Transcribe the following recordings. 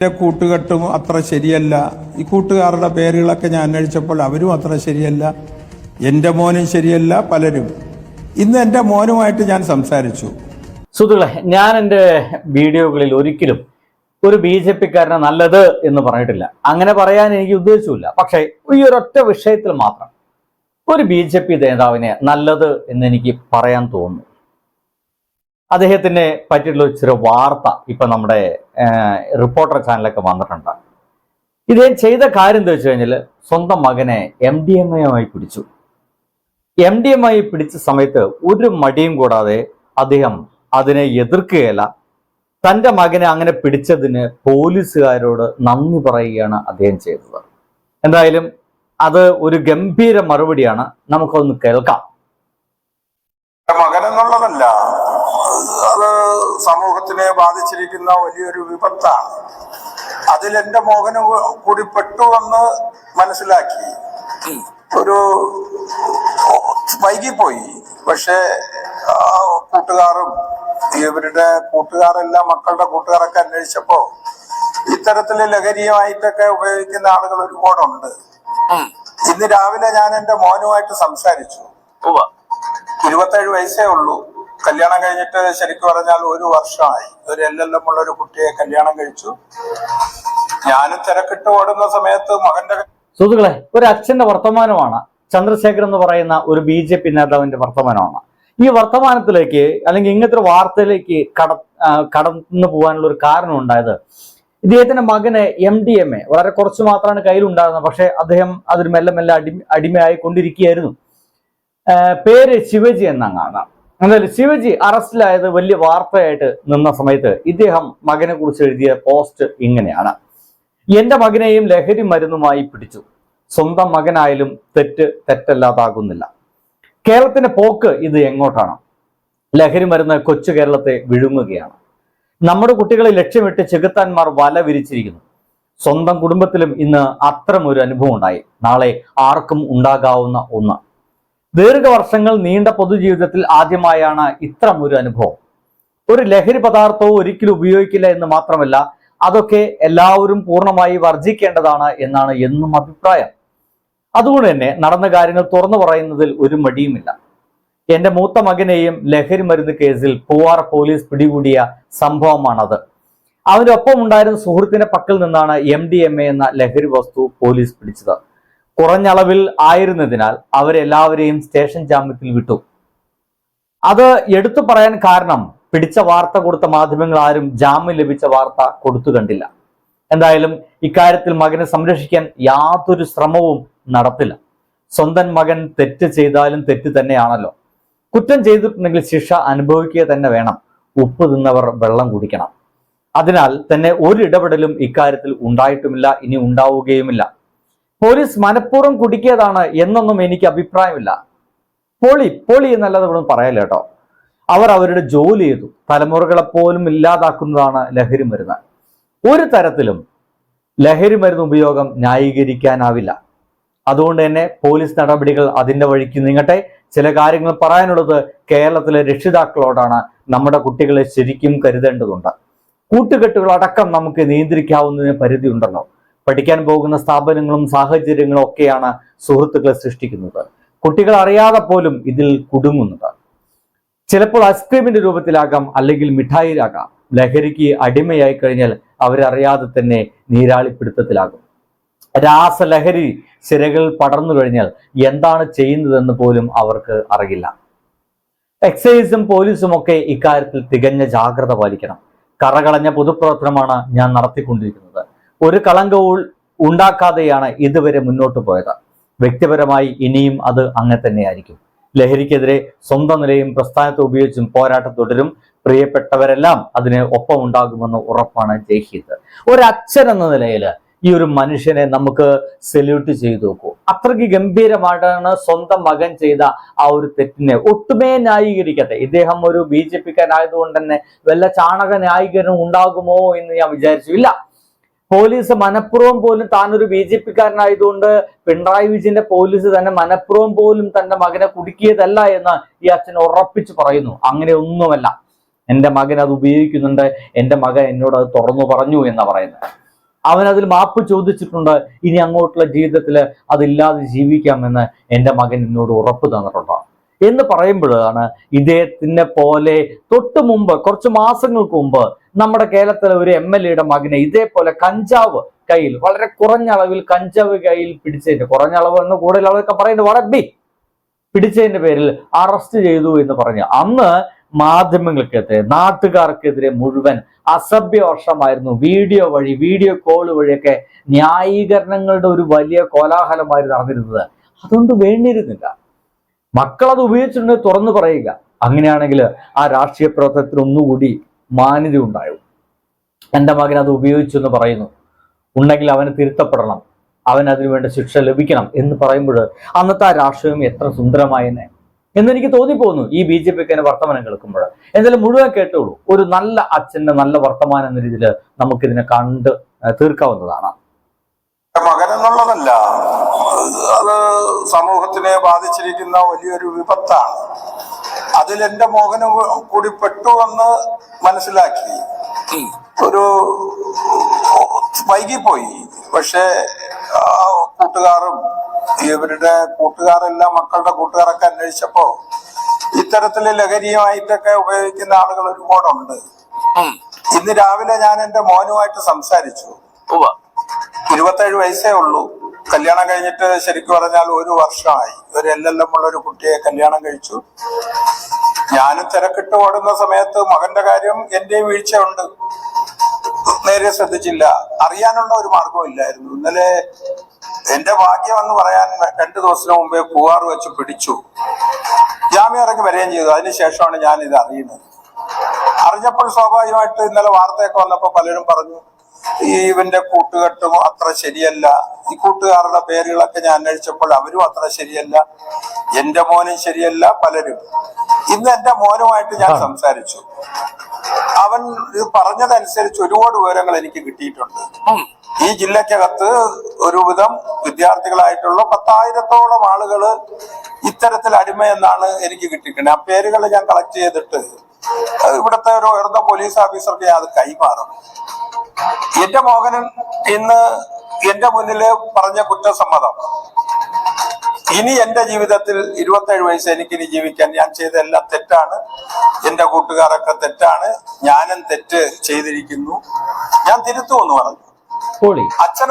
എന്റെ കൂട്ടുകെട്ടും അത്ര ശരിയല്ല. ഈ കൂട്ടുകാരുടെ പേരുകളൊക്കെ ഞാൻ അന്വേഷിച്ചപ്പോൾ അവരും അത്ര ശരിയല്ല. എന്റെ മോനും ശരിയല്ല പലരും. ഇന്ന് എന്റെ മോനുമായിട്ട് ഞാൻ സംസാരിച്ചു. സുഹൃത്തുക്കളെ ഞാൻ എന്റെ വീഡിയോകളിൽ ഒരിക്കലും ഒരു ബി ജെ പിക്കാരനെ നല്ലത് എന്ന് പറഞ്ഞിട്ടില്ല. അങ്ങനെ പറയാൻ എനിക്ക് ഉദ്ദേശിച്ചില്ല പക്ഷേ ഈ ഒരൊറ്റ വിഷയത്തിൽ മാത്രം ഒരു ബി ജെ പി നേതാവിനെ നല്ലത് എന്ന് എനിക്ക് പറയാൻ തോന്നുന്നു. അദ്ദേഹത്തിനെ പറ്റിയിട്ടുള്ള ചെറിയ വാർത്ത ഇപ്പൊ നമ്മുടെ റിപ്പോർട്ടർ ചാനലൊക്കെ വന്നിട്ടുണ്ട്. ഇദ്ദേഹം ചെയ്ത കാര്യം എന്താ വെച്ച് കഴിഞ്ഞാൽ സ്വന്തം മകനെ എം ഡി എം എയുമായി പിടിച്ചു. എം ഡി എം ആയി പിടിച്ച സമയത്ത് ഒരു മടിയും കൂടാതെ അദ്ദേഹം അതിനെ എതിർക്കുകയല്ല. തന്റെ മകനെ അങ്ങനെ പിടിച്ചതിന് പോലീസുകാരോട് നന്ദി പറയുകയാണ് അദ്ദേഹം ചെയ്തത്. എന്തായാലും അത് ഒരു ഗംഭീര മറുപടിയാണ്. നമുക്കൊന്ന് കേൾക്കാം. മകൻ എന്നുള്ളതല്ല സമൂഹത്തിനെ ബാധിച്ചിരിക്കുന്ന വലിയൊരു വിപത്താണ്. അതിൽ എന്റെ മോഹന് കൂടി പെട്ടുവെന്ന് മനസ്സിലാക്കി. ഒരു വൈകിപ്പോയി. പക്ഷേ കൂട്ടുകാരും ഇവരുടെ കൂട്ടുകാരെല്ലാം മക്കളുടെ കൂട്ടുകാരൊക്കെ അന്വേഷിച്ചപ്പോ ഇത്തരത്തിൽ ലഹരിയുമായിട്ടൊക്കെ ഉപയോഗിക്കുന്ന ആളുകൾ ഒരുപാടുണ്ട്. ഇന്ന് രാവിലെ ഞാൻ എന്റെ മോനുമായിട്ട് സംസാരിച്ചു. ഇരുപത്തേഴ് വയസ്സേ ഉള്ളൂ. കല്യാണം കഴിഞ്ഞിട്ട് ശരിക്കും പറഞ്ഞാൽ ഒരു വർഷമായി. ഒരു എൽ ഉള്ള ഒരു കുട്ടിയെ കല്യാണം കഴിച്ചു. ഞാനും തിരക്കിട്ട് ഓടുന്ന സമയത്ത് മകന്റെ സുഹൃത്തുക്കളെ ഒരു അച്ഛന്റെ വർത്തമാനമാണ്. ചന്ദ്രശേഖർ എന്ന് പറയുന്ന ഒരു ബി ജെ പി നേതാവിന്റെ വർത്തമാനമാണ്. ഈ വർത്തമാനത്തിലേക്ക് അല്ലെങ്കിൽ ഇങ്ങനത്തെ ഒരു വാർത്തയിലേക്ക് കട കടന്നു പോകാനുള്ള ഒരു കാരണം ഉണ്ടായത് ഇദ്ദേഹത്തിന്റെ മകന് എം ഡി എം എ. വളരെ കുറച്ച് മാത്രമാണ് കയ്യിലുണ്ടായിരുന്നത്. പക്ഷെ അദ്ദേഹം അതൊരു മെല്ലെ മെല്ലെ അടി അടിമയായി കൊണ്ടിരിക്കുകയായിരുന്നു പേര് ശിവജി എന്നങ്ങാണ് എന്തായാലും ശിവജി അറസ്റ്റിലായത് വലിയ വാർത്തയായിട്ട് നിന്ന സമയത്ത് ഇദ്ദേഹം മകനെ കുറിച്ച് എഴുതിയ പോസ്റ്റ് ഇങ്ങനെയാണ്. എന്റെ മകനെയും ലഹരി മരുന്നുമായി പിടിച്ചു. സ്വന്തം മകനായാലും തെറ്റ് തെറ്റല്ലാതാകുന്നില്ല. കേരളത്തിന്റെ പോക്ക് ഇത് എങ്ങോട്ടാണ്? ലഹരി മരുന്ന് കൊച്ചു കേരളത്തെ വിഴുങ്ങുകയാണ്. നമ്മുടെ കുട്ടികളെ ലക്ഷ്യമിട്ട് ചെകുത്താന്മാർ വല വിരിച്ചിരിക്കുന്നു. സ്വന്തം കുടുംബത്തിലും ഇന്ന് അത്തരം ഒരു അനുഭവം ഉണ്ടായി. നാളെ ആർക്കും ഉണ്ടാകാവുന്ന ഒന്ന്. ദീർഘവർഷങ്ങൾ നീണ്ട പൊതുജീവിതത്തിൽ ആദ്യമായാണ് ഇത്തരം ഒരു അനുഭവം. ഒരു ലഹരി പദാർത്ഥവും ഒരിക്കലും ഉപയോഗിക്കില്ല എന്ന് മാത്രമല്ല അതൊക്കെ എല്ലാവരും പൂർണമായി വർജിക്കേണ്ടതാണ് എന്നാണ് എന്നും അഭിപ്രായം. അതുകൊണ്ട് തന്നെ നടന്ന കാര്യങ്ങൾ തുറന്നു പറയുന്നതിൽ ഒരു മടിയുമില്ല. എന്റെ മൂത്ത മകനെയും ലഹരി മരുന്ന് കേസിൽ പൂവാർ പോലീസ് പിടികൂടിയ സംഭവമാണത്. അവന്റെ ഒപ്പം ഉണ്ടായിരുന്ന സുഹൃത്തിന്റെ പക്കൽ നിന്നാണ് എ എന്ന ലഹരി വസ്തു പോലീസ് പിടിച്ചത്. കുറഞ്ഞ അളവിൽ ആയിരുന്നതിനാൽ അവരെല്ലാവരെയും സ്റ്റേഷൻ ജാമ്യത്തിൽ വിട്ടു. അത് എടുത്തു പറയാൻ കാരണം പിടിച്ച വാർത്ത കൊടുത്ത മാധ്യമങ്ങൾ ആരും ജാമ്യം ലഭിച്ച വാർത്ത കൊടുത്തു കണ്ടില്ല. എന്തായാലും ഇക്കാര്യത്തിൽ മകനെ സംരക്ഷിക്കാൻ യാതൊരു ശ്രമവും നടത്തില്ല. സ്വന്തം മകൻ തെറ്റ് ചെയ്താലും തെറ്റ് തന്നെയാണല്ലോ. കുറ്റം ചെയ്തിട്ടുണ്ടെങ്കിൽ ശിക്ഷ അനുഭവിക്കുക തന്നെ വേണം. ഉപ്പ് തിന്നവർ വെള്ളം കുടിക്കണം. അതിനാൽ തന്നെ ഒരു ഇടപെടലും ഇക്കാര്യത്തിൽ ഉണ്ടായിട്ടുമില്ല ഇനി ഉണ്ടാവുകയുമില്ല. പോലീസ് മനഃപൂർവം കുടുക്കിയതാണ് എന്നൊന്നും എനിക്ക് അഭിപ്രായമില്ല. പൊളി പൊളി എന്നല്ലാതെ ഇവിടെ പറയല്ല കേട്ടോ. അവർ അവരുടെ ജോലി ചെയ്തു. തലമുറകളെ പോലും ഇല്ലാതാക്കുന്നതാണ് ലഹരി മരുന്ന്. ഒരു തരത്തിലും ലഹരി മരുന്ന് ഉപയോഗം ന്യായീകരിക്കാനാവില്ല. അതുകൊണ്ട് തന്നെ പോലീസ് നടപടികൾ അതിന്റെ വഴിക്ക് നീങ്ങട്ടെ. ചില കാര്യങ്ങൾ പറയാനുള്ളത് കേരളത്തിലെ രക്ഷിതാക്കളോടാണ്. നമ്മുടെ കുട്ടികളെ ശരിക്കും കരുതേണ്ടതുണ്ട്. കൂട്ടുകെട്ടുകൾ അടക്കം നമുക്ക് നിയന്ത്രിക്കാവുന്നതിന് പരിധി ഉണ്ടല്ലോ പഠിക്കാൻ പോകുന്ന സ്ഥാപനങ്ങളും സാഹചര്യങ്ങളും ഒക്കെയാണ് സുഹൃത്തുക്കളെ സൃഷ്ടിക്കുന്നത്. കുട്ടികൾ അറിയാതെ പോലും ഇതിൽ കുടുങ്ങുന്നത്. ചിലപ്പോൾ ഐസ്ക്രീമിന്റെ രൂപത്തിലാകാം അല്ലെങ്കിൽ മിഠായിലാകാം ലഹരിക്ക് അടിമയായി കഴിഞ്ഞാൽ അവരറിയാതെ തന്നെ നീരാളിപ്പിടുത്തത്തിലാകും. രാസലഹരി സിരകൾ പടർന്നു കഴിഞ്ഞാൽ എന്താണ് ചെയ്യുന്നതെന്ന് പോലും അവർക്ക് അറിയില്ല. എക്സൈസും പോലീസും ഒക്കെ ഇക്കാര്യത്തിൽ തികഞ്ഞ ജാഗ്രത പാലിക്കണം. കറകളഞ്ഞ പൊതുപ്രവർത്തനമാണ് ഞാൻ നടത്തിക്കൊണ്ടിരിക്കുന്നത്. ഒരു കളങ്കവും ഉണ്ടാക്കാതെയാണ് ഇതുവരെ മുന്നോട്ട് പോയത്. വ്യക്തിപരമായി ഇനിയും അത് അങ്ങനെ തന്നെയായിരിക്കും. ലഹരിക്കെതിരെ സ്വന്തം നിലയും പ്രസ്ഥാനത്തെ ഉപയോഗിച്ചും പോരാട്ടം തുടരും. പ്രിയപ്പെട്ടവരെല്ലാം അതിന് ഒപ്പമുണ്ടാകുമെന്ന് ഉറപ്പാണ് ജയ്ഹിന്ദ്. ഒരച്ഛൻ എന്ന നിലയിൽ ഈ ഒരു മനുഷ്യനെ നമുക്ക് സല്യൂട്ട് ചെയ്തു നോക്കൂ. അത്രയ്ക്ക് ഗംഭീരമായിട്ടാണ് സ്വന്തം മകൻ ചെയ്ത ആ ഒരു തെറ്റിനെ ഒട്ടുമേ ന്യായീകരിക്കട്ടെ ഇദ്ദേഹം ഒരു ബി ജെ പിക്കാരായതുകൊണ്ട് തന്നെ വല്ല ചാണക ന്യായീകരണം ഉണ്ടാകുമോ എന്ന് ഞാൻ വിചാരിച്ചു ഇല്ല പോലീസ് മനഃപൂർവം പോലും താൻ ഒരു ബി ജെ പിക്കാരനായതുകൊണ്ട് പിണറായി വിജയന്റെ പോലീസ് തന്നെ മനഃപൂർവം പോലും തന്റെ മകനെ കുടുക്കിയതല്ല എന്ന് ഈ അച്ഛൻ ഉറപ്പിച്ചു പറയുന്നു. അങ്ങനെ ഒന്നുമല്ല. എന്റെ മകൻ അത് ഉപയോഗിക്കുന്നുണ്ട്. എന്റെ മകൻ എന്നോട് അത് തുറന്നു പറഞ്ഞു എന്ന് പറയുന്നത്. അവൻ അതിൽ മാപ്പ് ചോദിച്ചിട്ടുണ്ട്. ഇനി അങ്ങോട്ടുള്ള ജീവിതത്തിൽ അതില്ലാതെ ജീവിക്കാമെന്ന് എന്റെ മകൻ എന്നോട് ഉറപ്പ് തന്നിട്ടുണ്ട്. എന്ന് പറയുമ്പോഴാണ് ഇദ്ദേഹത്തിനെ പോലെ തൊട്ട് മുമ്പ് കുറച്ച് മാസങ്ങൾക്ക് മുമ്പ് നമ്മുടെ കേരളത്തിലെ ഒരു എം എൽ എയുടെ മകനെ ഇതേപോലെ കഞ്ചാവ് കയ്യിൽ വളരെ കുറഞ്ഞ അളവിൽ കഞ്ചാവ് കയ്യിൽ പിടിച്ചതിന്റെ കുറഞ്ഞ അളവ് എന്ന് കൂടുതൽ അളവൊക്കെ പറയുന്നത് വളരെ പിടിച്ചതിന്റെ പേരിൽ അറസ്റ്റ് ചെയ്തു എന്ന് പറഞ്ഞു. അന്ന് മാധ്യമങ്ങൾക്കെതിരെ നാട്ടുകാർക്കെതിരെ മുഴുവൻ അസഭ്യ വർഷമായിരുന്നു. വീഡിയോ വഴി വീഡിയോ കോൾ വഴിയൊക്കെ ന്യായീകരണങ്ങളുടെ ഒരു വലിയ കോലാഹലമായിരുന്നു നടന്നിരുന്നത്. അതുകൊണ്ട് വേണ്ടിയിരുന്നില്ല. മക്കൾ അത് ഉപയോഗിച്ചിട്ടുണ്ടെങ്കിൽ തുറന്നു പറയുക. അങ്ങനെയാണെങ്കിൽ ആ രാഷ്ട്രീയ പ്രവർത്തനത്തിന് ഒന്നുകൂടി മാന്യത ഉണ്ടാവും എന്റെ മകൻ അത് ഉപയോഗിച്ചു എന്ന് പറയുന്നു. ഉണ്ടെങ്കിൽ അവന് തിരുത്തപ്പെടണം. അവൻ അതിനുവേണ്ട ശിക്ഷ ലഭിക്കണം എന്ന് പറയുമ്പോൾ അന്നത്തെ ആ രാഷ്ട്രീയം എത്ര സുന്ദരമായെന്നെ. എന്നെനിക്ക് തോന്നിപ്പോകുന്നു ഈ ബി ജെ പിക്ക് വർത്തമാനം കേൾക്കുമ്പോൾ. എന്തായാലും മുഴുവൻ കേട്ടോളൂ. ഒരു നല്ല അച്ഛന്റെ നല്ല വർത്തമാനം എന്ന രീതിയിൽ നമുക്കിതിനെ കണ്ട് തീർക്കാവുന്നതാണ്. എന്നുള്ളതല്ല. അത് സമൂഹത്തിനെ ബാധിച്ചിരിക്കുന്ന വലിയൊരു വിപത്താണ്. അതിൽ മോഹന മോഹന് കൂടി പെട്ടു എന്ന് മനസ്സിലാക്കി. ഒരു വൈകിപ്പോയി. പക്ഷേ കൂട്ടുകാരും ഇവരുടെ കൂട്ടുകാരെല്ലാം മക്കളുടെ കൂട്ടുകാരൊക്കെ അന്വേഷിച്ചപ്പോ ഇത്തരത്തിൽ ലഹരിയുമായിട്ടൊക്കെ ഉപയോഗിക്കുന്ന ആളുകൾ ഒരുപാടുണ്ട്. ഇന്ന് രാവിലെ ഞാൻ എന്റെ മോനുമായിട്ട് സംസാരിച്ചു. ഇരുപത്തേഴ് വയസ്സേ ഉള്ളൂ. കല്യാണം കഴിഞ്ഞിട്ട് ശരിക്കും പറഞ്ഞാൽ ഒരു വർഷമായി. ഒരു എൽ ഉള്ള ഒരു കുട്ടിയെ കല്യാണം കഴിച്ചു. ഞാനും തിരക്കിട്ട് ഓടുന്ന സമയത്ത് മകന്റെ കാര്യം എന്റെയും വീഴ്ചയുണ്ട്. നേരെ ശ്രദ്ധിച്ചില്ല. അറിയാനുള്ള ഒരു മാർഗവും ഇല്ലായിരുന്നു. ഇന്നലെ എന്റെ ഭാഗ്യം എന്ന് പറയാൻ രണ്ടു ദിവസത്തിന് മുമ്പേ പൂവാറ് വെച്ച് പിടിച്ചു. ജാമ്യം ഇറങ്ങി വരികയും ചെയ്തു. അതിനുശേഷമാണ് ഞാൻ ഇത് അറിയുന്നത്. അറിഞ്ഞപ്പോൾ സ്വാഭാവികമായിട്ട് ഇന്നലെ വാർത്തയൊക്കെ വന്നപ്പോൾ പലരും പറഞ്ഞു ഇവന്റെ കൂട്ടുകെട്ടും അത്ര ശരിയല്ല. ഈ കൂട്ടുകാരുടെ പേരുകളൊക്കെ ഞാൻ അന്വേഷിച്ചപ്പോൾ അവരും അത്ര ശരിയല്ല. എന്റെ മോനും ശരിയല്ല പലരും. ഇന്ന് എന്റെ മോനുമായിട്ട് ഞാൻ സംസാരിച്ചു. അവൻ ഇത് പറഞ്ഞതനുസരിച്ച് ഒരുപാട് വിവരങ്ങൾ എനിക്ക് കിട്ടിയിട്ടുണ്ട്. ഈ ജില്ലക്കകത്ത് ഒരുവിധം വിദ്യാർത്ഥികളായിട്ടുള്ള പത്തായിരത്തോളം ആളുകൾ ഇത്തരത്തിൽ അടിമയെന്നാണ് എനിക്ക് കിട്ടിയിട്ടുണ്ട് ആ പേരുകൾ ഞാൻ കളക്ട് ചെയ്തിട്ട് ഇവിടുത്തെ ഒരു ഉയർന്ന പോലീസ് ഓഫീസർക്ക് ഞാൻ അത് കൈമാറും. എന്റെ മോഹനൻ ഇന്ന് എന്റെ മുന്നിൽ പറഞ്ഞ കുറ്റസമ്മതം. ഇനി എന്റെ ജീവിതത്തിൽ ഇരുപത്തേഴ് വയസ്സ് എനിക്ക് ഇനി ജീവിക്കാൻ ഞാൻ ചെയ്ത എല്ലാം തെറ്റാണ്. എന്റെ കൂട്ടുകാരൊക്കെ തെറ്റാണ്. ഞാനും തെറ്റ് ചെയ്തിരിക്കുന്നു. ഞാൻ തിരുത്തുമെന്ന് പറഞ്ഞു.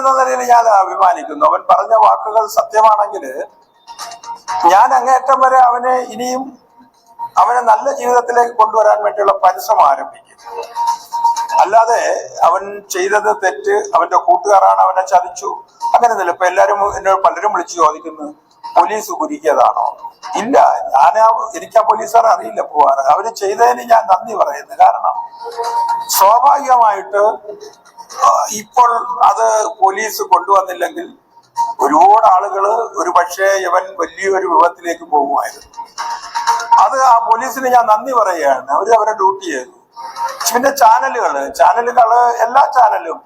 എന്ന നിലയിൽ ഞാൻ അഭിമാനിക്കുന്നു. അവൻ പറഞ്ഞ വാക്കുകൾ സത്യമാണെങ്കിൽ ഞാൻ അങ്ങേറ്റം വരെ അവനെ ഇനിയും അവനെ നല്ല ജീവിതത്തിലേക്ക് കൊണ്ടുവരാൻ വേണ്ടിയുള്ള പരിശ്രമം ആരംഭിക്കും. അല്ലാതെ അവൻ ചെയ്തത് തെറ്റ് അവന്റെ കൂട്ടുകാരാണ് അവനെ ചതിച്ചു. അങ്ങനെയൊന്നുമില്ല. ഇപ്പൊ എല്ലാരും എന്നെ പലരും വിളിച്ചു ചോദിക്കുന്നു പോലീസ് കുരുക്കിയതാണോ? ഇല്ല. ഞാൻ എനിക്ക് ആ പോലീസുകാരെ അറിയില്ല പോവാറ് അവർ ചെയ്തതിന് ഞാൻ നന്ദി പറയുന്നു. കാരണം സ്വാഭാവികമായിട്ട് ഇപ്പോൾ അത് പോലീസ് കൊണ്ടുവന്നില്ലെങ്കിൽ ഒരുപാട് ആളുകൾ ഒരു പക്ഷേ ഇവൻ വലിയൊരു വിപത്തിലേക്ക് പോകുമായിരുന്നു. അത് ആ പോലീസിന് ഞാൻ നന്ദി പറയുകയാണ്. അവർ അവരെ ഡ്യൂട്ടി ചെയ്തു. പിന്നെ ചാനലുകൾ. ചാനലുകൾ എല്ലാ ചാനലും.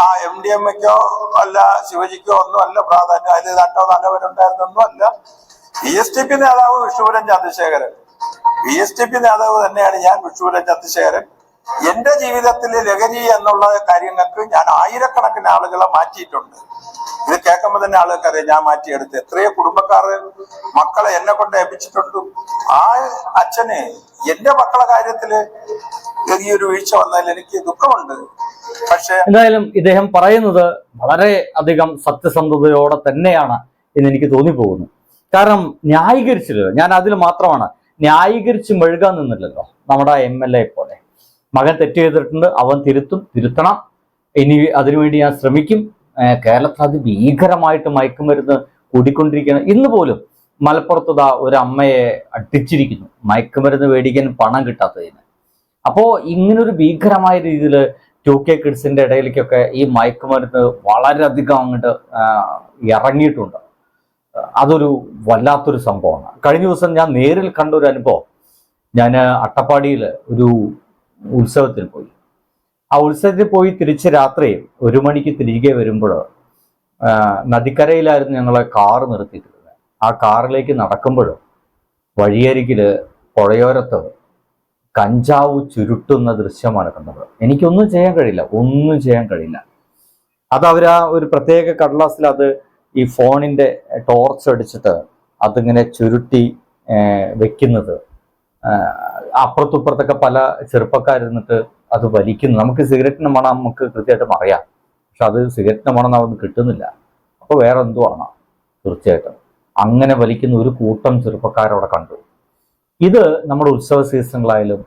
ആ എം ഡി എം എക്കോ അല്ല ശിവജിക്കോ ഒന്നും അല്ല പ്രാധാന്യം. അതിൽ തട്ടോ നല്ലവരുണ്ടായിരുന്നൊന്നും അല്ല. ബി എസ് ടി പി നേതാവ് Vishnupuran Chandrasekharan. B S T P നേതാവ് തന്നെയാണ് ഞാൻ വിഷ്ണുപുരൻ ചന്ദ്രശേഖരൻ. എന്റെ ജീവിതത്തിൽ ലഹരി എന്നുള്ള കാര്യങ്ങൾക്ക് ഞാൻ ആയിരക്കണക്കിന് ആളുകളെ മാറ്റിയിട്ടുണ്ട്. ഇത് കേൾക്കുമ്പോൾ തന്നെ ആളുകൾക്ക് അറിയാം ഞാൻ മാറ്റിയെടുത്ത് എത്രയോ കുടുംബക്കാർ മക്കളെ എന്നെ കൊണ്ട് ഏൽപ്പിച്ചിട്ടുണ്ട്. ആ അച്ഛന് എന്റെ മക്കളെ കാര്യത്തിൽ ഈ ഒരു വീഴ്ച വന്നാൽ എനിക്ക് ദുഃഖമുണ്ട്. പക്ഷേ എന്തായാലും ഇദ്ദേഹം പറയുന്നത് വളരെ അധികം സത്യസന്ധതയോടെ തന്നെയാണ് എന്ന് എനിക്ക് തോന്നിപ്പോകുന്നു. കാരണം ന്യായീകരിച്ചില്ലല്ലോ. ഞാൻ അതിൽ മാത്രമാണ്. ന്യായീകരിച്ച് മെഴുകാൻ നിന്നില്ലല്ലോ നമ്മുടെ എം എൽ എ പോലെ. മകൻ തെറ്റ് ചെയ്തിട്ടുണ്ട് അവൻ തിരുത്തും തിരുത്തണം. ഇനി അതിനുവേണ്ടി ഞാൻ ശ്രമിക്കും. കേരളത്തിൽ കേരളത്തിൽ അതിഭീകരമായിട്ട് മയക്കുമരുന്ന് കൂടിക്കൊണ്ടിരിക്കുകയാണ്. ഇന്ന് പോലും മലപ്പുറത്തുതാ ഒരു അമ്മയെ അടിച്ചിരിക്കുന്നു. മയക്കുമരുന്ന് മേടിക്കാൻ പണം കിട്ടാത്തതിന്. അപ്പോൾ ഇങ്ങനൊരു ഭീകരമായ രീതിയിൽ ടു കെ കിഡ്സിന്റെ ഇടയിലേക്കൊക്കെ ഈ മയക്കുമരുന്ന് വളരെയധികം അങ്ങോട്ട് ഇറങ്ങിയിട്ടുണ്ട്. അതൊരു വല്ലാത്തൊരു സംഭവമാണ്. കഴിഞ്ഞ ദിവസം ഞാൻ നേരിൽ കണ്ട ഒരു അനുഭവം. ഞാൻ അട്ടപ്പാടിയിൽ ഒരു ഉത്സവത്തിന് പോയി. ആ ഉത്സവത്തിൽ പോയി തിരിച്ച് രാത്രി ഒരു മണിക്ക് തിരികെ വരുമ്പോൾ നദിക്കരയിലായിരുന്നു ഞങ്ങളെ കാർ നിർത്തിയിട്ടുള്ളത് ആ കാറിലേക്ക് നടക്കുമ്പോൾ വഴിയരികിൽ പുഴയോരത്ത് കഞ്ചാവ് ചുരുട്ടുന്ന ദൃശ്യമാണ് കണ്ടത്. എനിക്കൊന്നും ചെയ്യാൻ കഴിയില്ല. ഒന്നും ചെയ്യാൻ കഴിയില്ല. അത് അവർ ആ ഒരു പ്രത്യേക കടലാസിൽ അത് ഈ ഫോണിന്റെ ടോർച്ച് അടിച്ചിട്ട് അതിങ്ങനെ ചുരുട്ടി വെക്കുന്നത്. അപ്പുറത്തുപ്പുറത്തൊക്കെ പല ചെറുപ്പക്കാരിന്നിട്ട് അത് വലിക്കുന്നു. നമുക്ക് സിഗരറ്റിന് മണം നമുക്ക് കൃത്യമായിട്ടും അറിയാം. പക്ഷെ അത് സിഗരറ്റിന് മണം നമുക്ക് കിട്ടുന്നില്ല. അപ്പോൾ വേറെ എന്തോ ആണ് തീർച്ചയായിട്ടും. അങ്ങനെ വലിക്കുന്ന ഒരു കൂട്ടം ചെറുപ്പക്കാരവിടെ കണ്ടു. ഇത് നമ്മുടെ ഉത്സവ സീസണുകളായാലും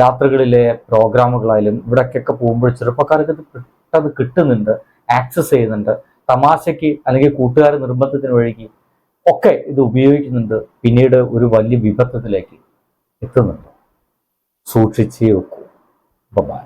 രാത്രികളിലെ പ്രോഗ്രാമുകളായാലും ഇവിടേക്കൊക്കെ പോകുമ്പോൾ ചെറുപ്പക്കാർക്ക് ഇത് പെട്ടെന്ന് കിട്ടുന്നുണ്ട് ആക്സസ് ചെയ്യുന്നുണ്ട്. തമാശയ്ക്ക് അല്ലെങ്കിൽ കൂട്ടുകാർ നിർബന്ധത്തിന് വഴിക്ക് ഒക്കെ ഇത് ഉപയോഗിക്കുന്നുണ്ട്. പിന്നീട് ഒരു വലിയ വിപത്തത്തിലേക്ക് എത്തുന്നുണ്ട്. സൂക്ഷിച്ചേ വെക്കൂ ബൈ